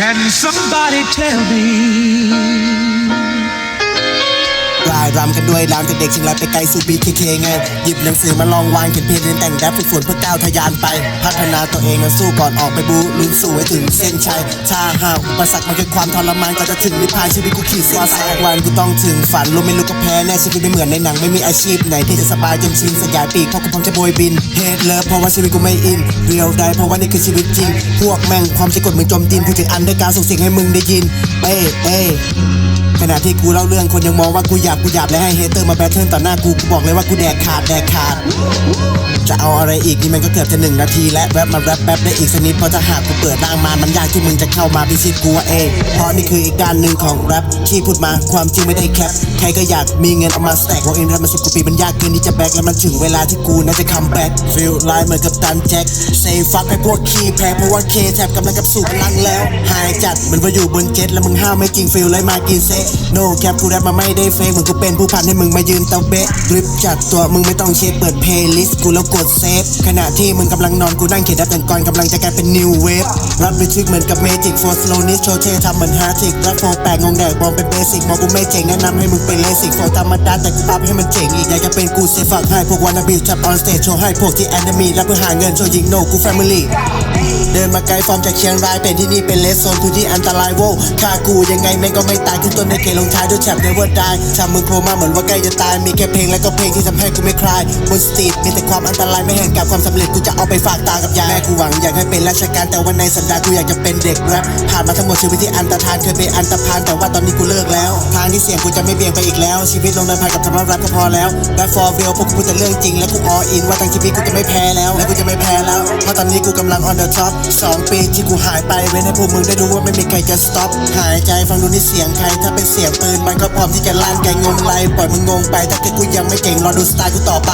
Can somebody tell me? รายรำกันด้วยรำจากเด็กเชียงรายไปไกลสู่บีเคเคไง หยิบหนังสือมาลองวางเขียนเพลงเรียนแต่งแรปฝึกฝนเพื่อก้าวทะยานไป พัฒนาตัวเองและสู้ก่อนออกไปบูลุ้นสู่ให้ถึงเส้นชัยถ้าหากอุปสรรคมันคือความทรมานก็จะถึงนิพพานชีวิตกูขีดเส้นชัยวันกูต้องถึงฝันรู้ไม่รู้ก็แพ้แน่ชีวิตไม่เหมือนในหนังไม่มีอาชีพไหนที่จะสบายจนชินสยายปีกเพราะกูพร้อมจะโบยบินเฮดเลิฟเพราะว่าชีวิตกูไม่อินเรียวได้เพราะว่านี่คือชีวิตจริง พวกแม่งความจะกดมึงจมดินพูดถึงอันได้การส่งเสียงให้มึงได้ยินเอ้เอ้ ที่กูเล่าเรื่องคนยังมองว่ากูหยาบกูหยาบและให้เฮเตอร์มาแบทเทิลต่อหน้ากูกูบอกเลยว่ากูแดกขาดแดกขาด จะเอาอะไรอีกนี่มันก็เกือบจะหนึ่งนาทีและแรปมาแรปแป๊บได้อีกสักนิดเพราะถ้าหากกูเปิดร่างมามันยากที่มึงจะเข้ามาพิชิตกูว่าเองเพราะนี่คืออีกด้านหนึ่งของแรปที่พูดมาความจริงไม่ได้แคปใครก็อยากมีเงินเอามาแสกวงเองแรปมาสิบกว่าปีมันยากเกินที่จะแบกและมันถึงเวลาที่กูน่าจะคัมแบ็กฟีลไลน์เหมือนกับตันแจ็คเซฟักให้พวกขี้แพ้เพราะว่าเคแทบกำลังกับสู่พลังแล้วหายจัดเหมือนว่าอยู่บนเจ็ตแล้วมึงห้าวไม่จริงฟีลเลมากินเซโนแคปกูแรปมาไม่ได้เฟกเหมือนกูเป็นผู้พันให้มึงมายืนเตาเบะกริปจัดตัวมึงไม่ต้องเช็คเปิดเพลย์ลิสต์กูแล้วกดเซฟขณะที่มึงกำลังนอนกูนั่งเขียนดับแต่ก่อนกำลังจะกลายเป็นนิวเวฟรับไปทริกเหมือนกับเมจิกโฟร์สโลนิสโชเททำเหมือนฮาร์ทิกรับโฟแปลกงงแดกมองเป็นเบสิกมองกูไม่เจ๋งแนะนำให้มึงเป็นเลสิกโฟธรรมดาแต่กูอัพให้มันเจ๋งอีกอยากจะเป็นกูเซฟักให้พวกวานาบิจับออนสเตจโชว์ให้พวกที่แอนดมีรับเพื่อหาเงินโชว์ยิงโนกูแฟมิลี่ เดินมาไกลฟอร์มจากเชียงรายเป็นที่นี่เป็นเลสโซนพื้นที่อันตรายโว้ฆ่ากูยังไงแม่งก็ไม่ตายขึ้นต้นในเกลงท้ายด้วยแชปเนเวอร์ได้ทำมึงโผล่มาเหมือนว่าใกล้จะตายมีแค่เพลงและก็เพลงที่ทำให้กูไม่คลายบนสตรีทมีแต่ความอันตรายไม่เห็นกับความสำเร็จกูจะเอาไปฝากตากับยายแม่กูหวังอยากให้เป็นราชการแต่วันในสันดานกูอยากจะเป็นเด็กแรปผ่านมาทั้งหมดชีวิตที่อันตรธานเคยเป็นอันตรพานแต่ว่าตอนนี้กูเลิกแล้ว ทางที่เสี่ยงกูจะไม่เบี่ยงไปอีกแล้ว ชีวิตลงเดินผ่านกับธรรมะรักก็พอแล้วแรปฟอร์เวลพวกกูพูดแต่เรื่องจริงและกูอออินว่าทั้งชีวิตกูจะไม่แพ้แล้วและกูจะไม่แพ้แล้วเพราะตอนนี้กูกำลัง on the top สองปีที่กูหายไปเว้นให้พวกมึงได้รู้ว่าไม่มีใครจะสต็อปหายใจฟังดูนี่เสียงใคร ถ้าเป็นเสียงปืนมันก็พร้อมที่จะลั่นแกงงไรปล่อยมึงงงไป ถ้าเกิดกูยังไม่เก่งรอดูสไตล์กูต่อไป